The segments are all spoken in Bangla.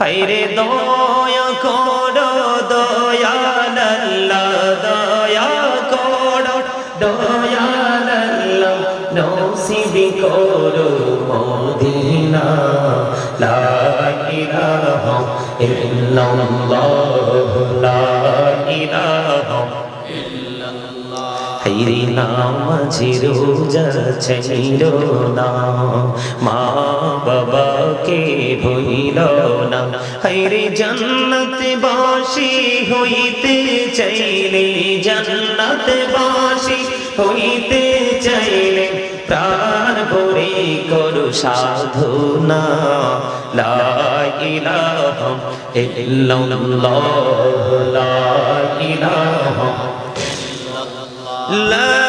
হাইরে দয়া করো দয়াল্লাহ দয়া করো দয়াল্লাহ নসিবি করো মদিনা। লা ইলাহা ইল্লাল্লাহ, লা ইলাহা হাইরে নামাজি রোজা ছিল না। মা বাবাকে ভইল হাইরে জান্নাত বাসি হইতে চাইলে জান্নাত বাসি হইতে চাইলে প্রাণ ভরে করু সাধনা। লা ইলাহা ইল্লাল্লাহ, লা ইলাহা لا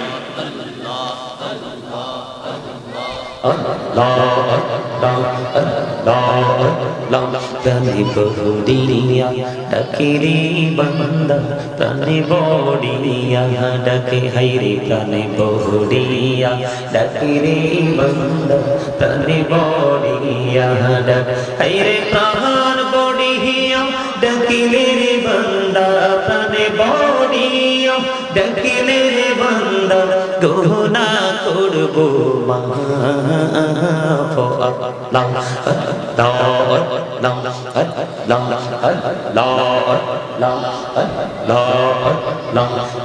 প্রাণে বহুদিয়া ডাকিরে বন্দা প্রাণে বড়িয়া ডাকে হাইরে প্রাণে বহুদিয়া ডাকিরে বন্দা প্রাণে বড়িয়া ডাক হাইরে প্রাণ বড়িয়া ডাকিলে রে বন্দা প্রাণে বড়িয়া ডাকিলে রে বন্দা গহনা করব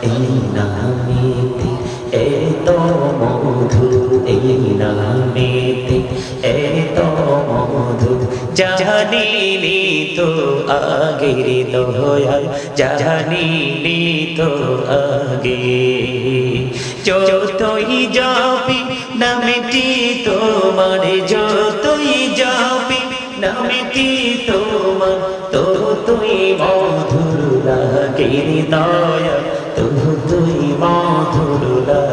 এই নামেতে এত মধু জানিনি তো আগের দয়াল জানিনি তো আগে। যতই যাবি, নামেটি তোমার, যতই যাবি, নামেটি তোমার তো তুই মধুর লাগে দয়া তো তুই মধুর লাগে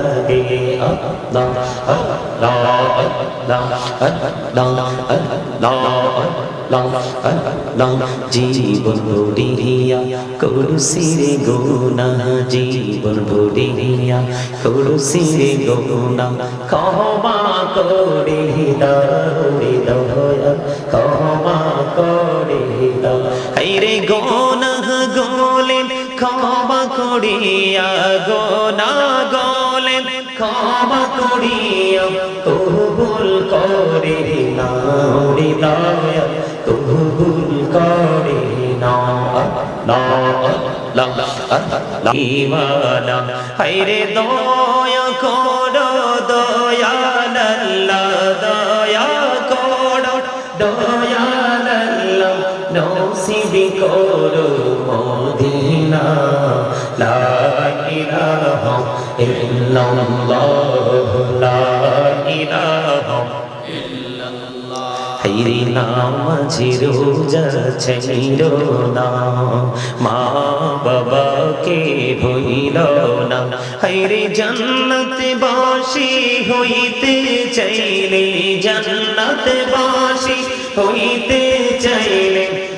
জীবন বুড়িয়া কুরসিরে গুনা জীবন বুড়িয়া কুরসিরে গুনা ক্ষমা করে দাওরে দয়া ক্ষমা করে হাইরে গোনা গোলেন ক্ষমা করিয়া গোনা গোলেন ক্ষমা করিয়া কবুল করে নাও রে দয়া কবুল করে নাওয়ানা হাইরে দয়া করো দয়াল্লাহ দয়া করো দয়াল্লাহ নসিবি করো মদিনা। লা ইলাহা ইল্লাল্লাহ। লা ইলাহা হাইরে নামাজি রোজা ছিল না, মা বাবাকে ভইল না। হাইরে জান্নাত বাসি হইতে চাইলে, জান্নাত বাসি হইতে চাইলে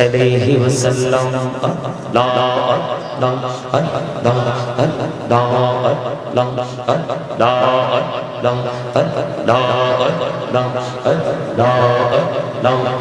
الله صلى الله عليه وسلم لا لا لا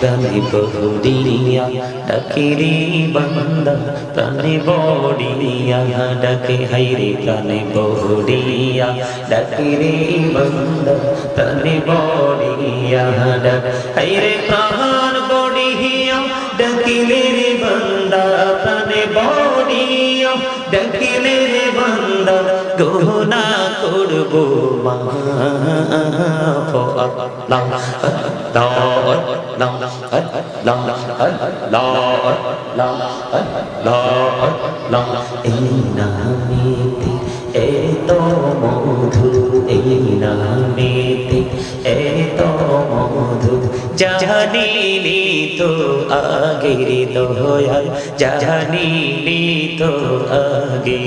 প্রাণে বহুদিয়া ডাকিরে বন্দা প্রাণে বড়িয়া ডাকে হাইরে প্রাণে বহুদিয়া ডাকিরে বন্দা প্রাণে বড়িয়া ডাক হাইরে প্রাণ বড়িয়া ডাকিলে রে বন্দা ডাকিলে রে বান্দা গোনা করব এই নামেতে এত মধু এই নামেতে এত মধু জানিনি তো আগের দয়াল জানিনি তো আগে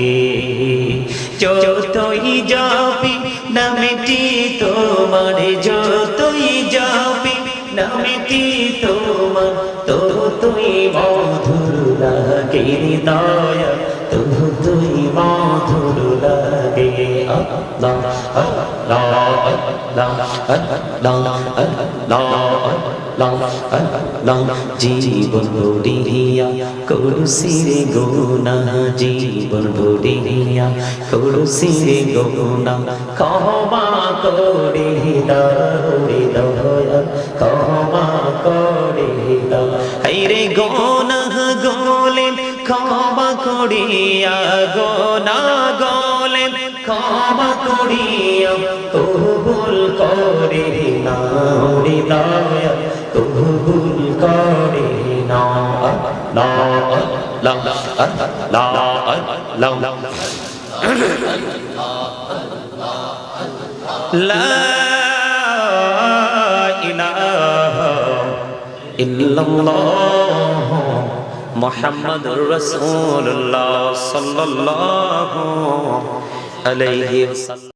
যতই যাবি নামটি তোমার যতই যাবি নামটি তোমার তো তুই মধুর লাগে দয়া তুই মধুর লাগে আল্লাহ আল্লাহ আল্লাহ আল্লাহ আল্লাহ আল্লাহ জীবন বড়িয়া করুসিরে গোনা জীবন বড়িয়া করুসিরে গোনা ক্ষমা করে দাওরে দয়া, ক্ষমা করে হাইরে গোনা গোলেন, ক্ষমা করিয়া, গোনা গোলেন, ক্ষমা করিয়া, কবুল করে নাও রে দয়া কবুল করে না লা লা লা লা লা ইলাহা ইল্লাল্লাহ মুহাম্মাদুর রাসূলুল্লাহ সাল্লাল্লাহু আলাইহি ওয়াসাল্লাম